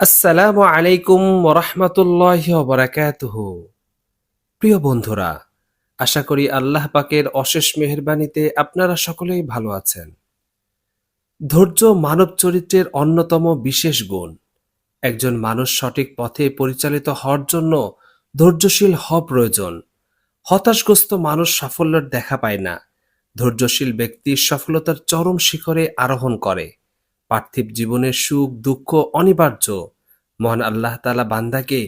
আসসালামু আলাইকুম ওরহমতুল্লাহ বরাকাতুহ প্রিয় বন্ধুরা, আশা করি আল্লাহ পাকের অশেষ মেহেরবানিতে আপনারা সকলেই ভালো আছেন। ধৈর্য মানব চরিত্রের অন্যতম বিশেষ গুণ। একজন মানুষ সঠিক পথে পরিচালিত হওয়ার জন্য ধৈর্যশীল হওয়া প্রয়োজন। হতাশগ্রস্ত মানুষ সাফল্যের দেখা পায় না। ধৈর্যশীল ব্যক্তি সফলতার চরম শিখরে আরোহণ করে। পার্থিব জীবনের সুখ, দুঃখ অনিবার্য। মহান আল্লাহ তালা বান্দাকে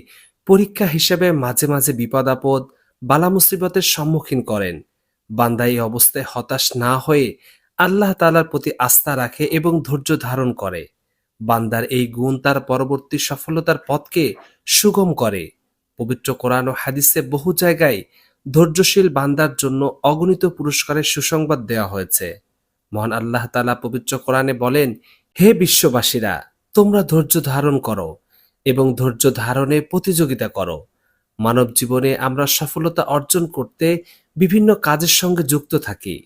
পরীক্ষা হিসেবে মাঝে মাঝে বিপদ, আপদ, বালা মুসিবতের সম্মুখীন করেন। বান্দা এই অবস্থায় হতাশ না হয়ে আল্লাহ তালার প্রতি আস্থা রাখে এবং ধৈর্য ধারণ করে। বান্দার এই গুণ তার পরবর্তী সফলতার পথকে সুগম করে। পবিত্র কোরআন ও হাদিসে বহু জায়গায় ধৈর্যশীল বান্দার জন্য অগণিত পুরস্কারের সুসংবাদ দেওয়া হয়েছে। মহান আল্লাহ তালা পবিত্র কোরআনে বলেন হে বিশ্ববাসীরা, তোমরা ধৈর্য ধারণ করো এবং ধৈর্য ধারণে প্রতিযোগিতা করো। মানব জীবনে আমরা সফলতা অর্জন করতে বিভিন্ন কাজের সঙ্গে যুক্ত থাকি,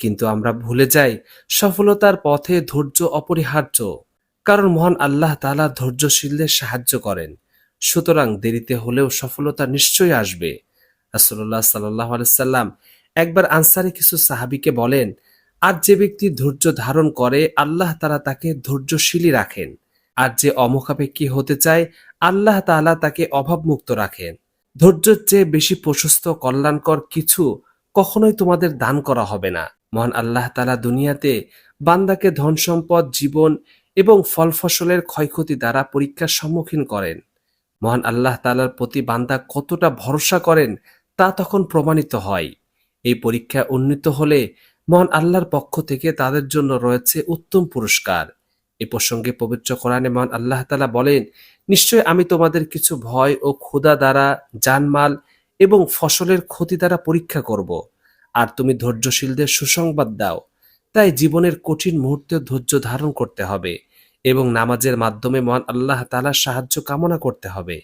কিন্তু আমরা ভুলে যাই সফলতার পথে ধৈর্য অপরিহার্য। কারণ মহান আল্লাহ তালা ধৈর্যশীলদের সাহায্য করেন। সুতরাং দেরিতে হলেও সফলতা নিশ্চয়ই আসবে। রাসুল্লাহ সাল্লাহ সাল্লাম একবার আনসারে কিছু সাহাবিকে বলেন আর যে ব্যক্তি ধৈর্য ধারণ করে, আল্লাহ তালা তাকে ধৈর্যশীলই রাখেন। আর যে অমুখাপেক্ষী হতে চায়, আল্লাহ তাআলা তাকে অভাবমুক্ত রাখেন। ধৈর্যের চেয়ে বেশি প্রশস্ত কল্যাণকর কিছু কখনোই তোমাদের দান করা হবে না। মহান আল্লাহ তালা দুনিয়াতে বান্দাকে ধন সম্পদ জীবন এবং ফল ফসলের ক্ষয়ক্ষতি দ্বারা পরীক্ষার সম্মুখীন করেন। মহান আল্লাহ তাআলার প্রতি বান্দা কতটা ভরসা করেন, তা তখন প্রমাণিত হয়। এই পরীক্ষা উন্নীত হলে মহান আল্লাহর পক্ষ থেকে তাদের জন্য রয়েছে উত্তম পুরস্কার। এ প্রসঙ্গে পবিত্র কোরআনে মহান আল্লাহ তালা বলেন, নিশ্চয় আমি তোমাদের কিছু ভয় ও ক্ষুধা দ্বারা জানমাল এবং ফসলের ক্ষতি দ্বারা পরীক্ষা করব। আর তুমি ধৈর্যশীলদের সুসংবাদ দাও। তাই জীবনের কঠিন মুহূর্তে ধৈর্য ধারণ করতে হবে এবং নামাজের মাধ্যমে মহান আল্লাহ তালার সাহায্য কামনা করতে হবে।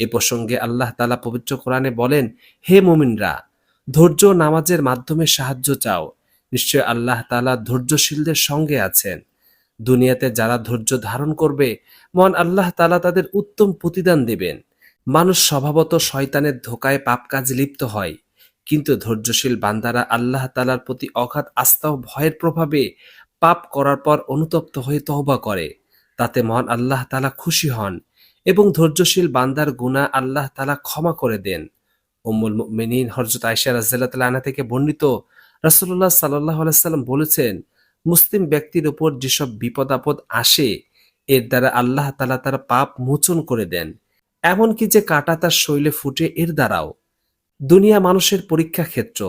এ প্রসঙ্গে আল্লাহ তালা পবিত্র কোরআনে বলেন, হে মুমিনরা, ধৈর্য নামাজের মাধ্যমে সাহায্য চাও। নিশ্চয় আল্লাহ তালা ধৈর্যশীলদের সঙ্গে আছেন। দুনিয়াতে যারা ধৈর্য ধারণ করবে, মহান আল্লাহ তালা তাদের উত্তম প্রতিদান দেবেন। মানুষ স্বভাবত শয়তানের ধোকায় পাপ কাজ লিপ্ত হয়, কিন্তু ধৈর্যশীল বান্দারা আল্লাহ তালার প্রতি অগাধ আস্থা ও ভয়ের প্রভাবে পাপ করার পর অনুতপ্ত হয়ে তহবা করে। তাতে মহান আল্লাহ তালা খুশি হন এবং ধৈর্যশীল বান্দার গুণা আল্লাহ তালা ক্ষমা করে দেন। উম্মুল মিনীন হরজত আয়সা রাজ্লাহ আনা থেকে বর্ণিত রাসুল্লাহ সাল্লাহ আলাইসাল্লাম বলেছেন, মুসলিম ব্যক্তির উপর যেসব বিপদ আপদ আসে, এর দ্বারা আল্লাহ তালা তার পাপ মোচন করে দেন। এমনকি যে কাটা তার শৈলে ফুটে, এর দ্বারাও। দুনিয়া মানুষের পরীক্ষা ক্ষেত্র।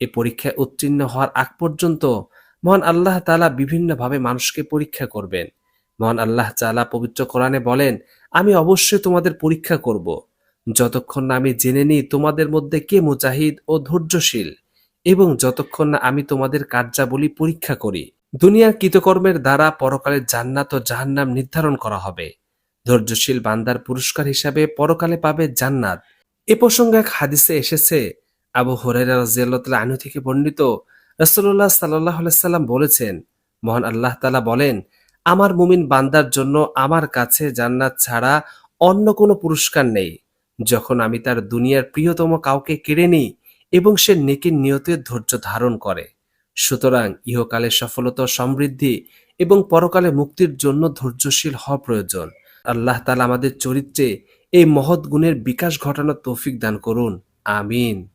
এ পরীক্ষায় উত্তীর্ণ হওয়ার আগ পর্যন্ত মহান আল্লাহ তালা বিভিন্নভাবে মানুষকে পরীক্ষা করবেন। মহান আল্লাহ তালা পবিত্র কোরআনে বলেন, আমি অবশ্যই তোমাদের পরীক্ষা করব। যতক্ষণ না আমি জেনে নিই তোমাদের মধ্যে কে মুজাহিদ ও ধৈর্যশীল এবং যতক্ষণ না আমি তোমাদের কার্যাবলী পরীক্ষা করি, দুনিয়ার কৃতকর্মের দ্বারা পরকালের জান্নাত ও জাহান্নাম নির্ধারণ করা হবে। ধৈর্যশীল বান্দার পুরস্কার হিসাবে পরকালে পাবে জান্নাত। এ প্রসঙ্গে এক হাদিসে এসেছে, আবু হরেরা রাজিয়াল্লাহ আনু থেকে বর্ণিত রসুল্লাহ সাল্লাহ সাল্লাম বলেছেন, মহান আল্লাহ তালা বলেন, আমার মুমিন বান্দার জন্য আমার কাছে জান্নাত ছাড়া অন্য কোনো পুরস্কার নেই। যখন আমি তার দুনিয়ার প্রিয়তম কাউকে কেড়ে নিই এবং সে নেকির নিয়তে ধৈর্য ধারণ করে। সুতরাং ইহকালে সফলতা সমৃদ্ধি এবং পরকালে মুক্তির জন্য ধৈর্যশীল হওয়া প্রয়োজন। আল্লাহ তালা আমাদের চরিত্রে এই মহৎ গুণের বিকাশ ঘটানোর তৌফিক দান করুন। আমিন।